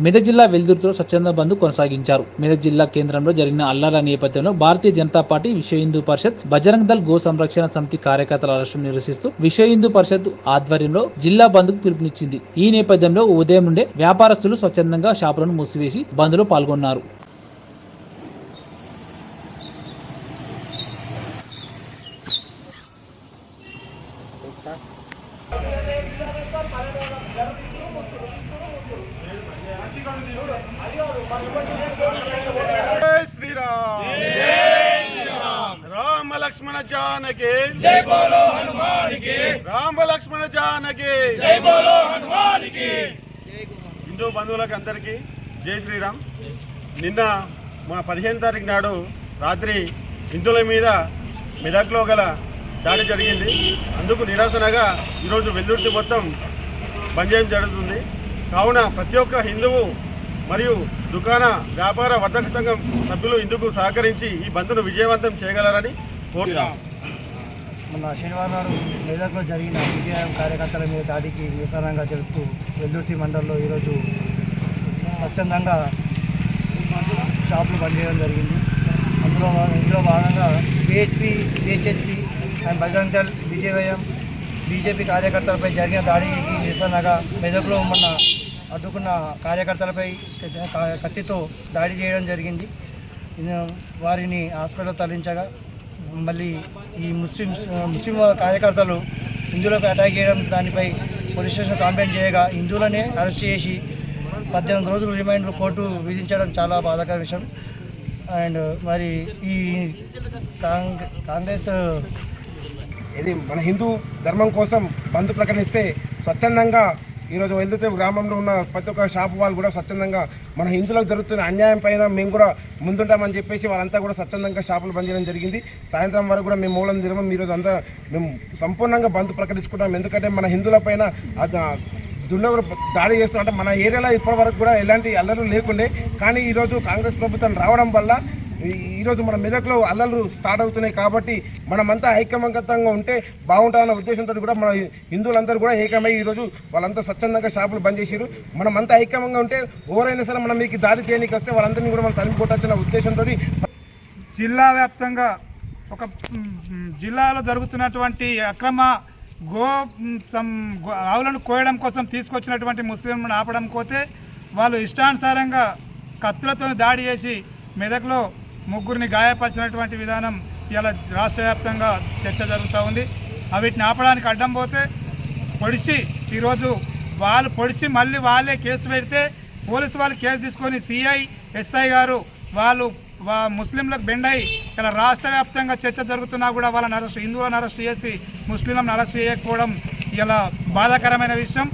మెదక్ జిల్లా వెల్దుర్తిలో స్వచ్ఛంద బంద్ కొనసాగించారు. మెదక్ జిల్లా కేంద్రంలో జరిగిన అల్లాల నేపథ్యంలో భారతీయ జనతా పార్టీ విశ్వ హిందూ పరిషత్ బజరంగ్ దళ్ గో సంరక్షణ సమితి కార్యకర్తల అరెస్టును నిరసిస్తూ విశ్వ హిందూ పరిషత్ ఆధ్వర్యంలో జిల్లా బంద్కు పిలుపునిచ్చింది. ఈ నేపథ్యంలో ఉదయం నుండే వ్యాపారస్తులు స్వచ్ఛందంగా షాపులను మూసివేసి బంద్లో పాల్గొన్నారు. రామ లక్ష్మణ జానకి జై బోలో హనుమానికి. రామ లక్ష్మణ జానకి జై బోలో హనుమానికి. హిందూ బంధువులకు అందరికీ జై శ్రీరామ్. నిన్న మన పదిహేను తారీఖు నాడు రాత్రి హిందువుల మీద మెదక్లో గల దాడి జరిగింది. అందుకు నిరసనగా ఈరోజు వెల్లుర్తి మొత్తం బంద్ చేయడం జరుగుతుంది. కావున ప్రతి ఒక్క హిందువు మరియు దుకాణ వ్యాపార వర్తక సంఘం సభ్యులు ఇందుకు సహకరించి ఈ బంద్ను విజయవంతం చేయగలరని కోరుతున్నాం. మొన్న శనివారం నాడు మెదక్లో జరిగిన విజయం కార్యకర్తల మీద దాడికి నిరసనంగా జరుపుతూ వెల్లుర్తి మండలంలో ఈరోజు స్వచ్ఛందంగా షాపులు బంద్ చేయడం జరిగింది. అందులో ఇందులో భాగంగా VHP BHSP and Bajrang Dal విజయవయం BJP కార్యకర్తలపై జరిగిన దాడికి నిరసనగా మెదకులో ఉన్న అడ్డుకున్న కార్యకర్తలపై కత్తితో దాడి చేయడం జరిగింది. వారిని హాస్పిటల్ తరలించగా మళ్ళీ ఈ ముస్లిం ముస్లిం కార్యకర్తలు హిందువులకు అటాక్ చేయడం దానిపై పోలీస్ స్టేషన్ కంప్లైంట్ చేయగా హిందువులనే అరెస్ట్ చేసి పద్దెనిమిది రోజులు రిమైండ్లు కోర్టు విధించడం చాలా బాధాకర విషయం. అండ్ మరి ఈ కాంగ్రెస్ ఇది మన హిందూ ధర్మం కోసం బంద్ ప్రకటిస్తే స్వచ్ఛందంగా ఈరోజు వెల్దుతే గ్రామంలో ఉన్న ప్రతి ఒక్క షాపు వాళ్ళు కూడా స్వచ్ఛందంగా మన హిందువులకు జరుగుతున్న అన్యాయం పైన మేము కూడా ముందుంటామని చెప్పేసి వాళ్ళంతా కూడా స్వచ్ఛందంగా షాపులు బంద్ చేయడం జరిగింది. సాయంత్రం వరకు కూడా మేము మూలం దినం ఈరోజు అంతా మేము సంపూర్ణంగా బంద్ ప్రకటించుకుంటాం. ఎందుకంటే మన హిందువుల పైన దుండగులు దాడి చేస్తున్నారు అంటే మన ఏరియాలో ఇప్పటి వరకు కూడా ఎలాంటి అల్లర్లు లేకుండే. కానీ ఈరోజు కాంగ్రెస్ ప్రభుత్వం రావడం వల్ల ఈరోజు మన మెదక్లో అల్లలు స్టార్ట్ అవుతున్నాయి కాబట్టి మనమంతా ఐకమత్యంగా ఉంటే బాగుంటామన్న ఉద్దేశంతో కూడా మన హిందువులందరూ కూడా ఏకమై ఈరోజు వాళ్ళంతా స్వచ్ఛందంగా షాపులు బంద్ చేశారు. మనమంతా ఐకమంగా ఉంటే ఎవరైనా సరే మనం మీకు దాడి చేయడానికి వస్తే వాళ్ళందరినీ కూడా మనం తరిమి ఉద్దేశంతో జిల్లా వ్యాప్తంగా ఒక జిల్లాలో జరుగుతున్నటువంటి అక్రమ గో సం- గో- ఆవులను కోయడం కోసం తీసుకొచ్చినటువంటి ముస్లింలను ఆపడం పోతే వాళ్ళు ఇష్టానుసారంగా కత్తులతో దాడి చేసి మెదక్లో ముగ్గురిని గాయపరిచినటువంటి విధానం ఇలా రాష్ట్ర వ్యాప్తంగా చర్చ జరుగుతూ ఉంది. వీటిని ఆపడానికి అడ్డం పోతే పొడిచి ఈరోజు వాళ్ళు పొడిచి మళ్ళీ వాళ్ళే కేసు పెడితే పోలీసు వాళ్ళు కేసు తీసుకొని సిఐ ఎస్ఐ గారు వాళ్ళు వా ముస్లింలకు బెండై ఇలా రాష్ట్ర వ్యాప్తంగా చర్చ జరుగుతున్నా కూడా వాళ్ళని అరెస్ట్ హిందువులను అరెస్ట్ చేసి ముస్లింలను అరెస్ట్ చేయకపోవడం ఇలా బాధాకరమైన విషయం.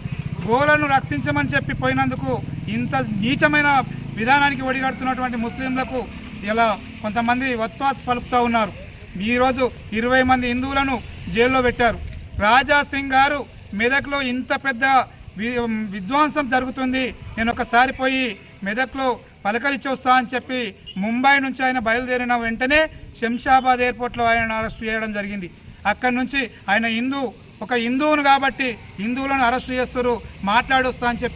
గోలను రక్షించమని చెప్పి పోయినందుకు ఇంత నీచమైన విధానానికి ఒడిగడుతున్నటువంటి ముస్లింలకు ఇలా కొంతమంది వత్వాస్ పలుపుతూ ఉన్నారు. ఈరోజు ఇరవై మంది హిందువులను జైల్లో పెట్టారు. రాజా సింగ్ గారు మెదక్లో ఇంత పెద్ద వి- విధ్వంసం జరుగుతుంది. నేను ఒకసారి పోయి మెదక్లో పలకరించి వస్తా అని చెప్పి ముంబై నుంచి ఆయన బయలుదేరిన వెంటనే శంషాబాద్ ఎయిర్పోర్ట్లో ఆయన అరెస్ట్ చేయడం జరిగింది. అక్కడి నుంచి ఆయన హిందూ ఒక హిందువును కాబట్టి హిందువులను అరెస్ట్ చేస్తారు మాట్లాడొస్తా అని చెప్పి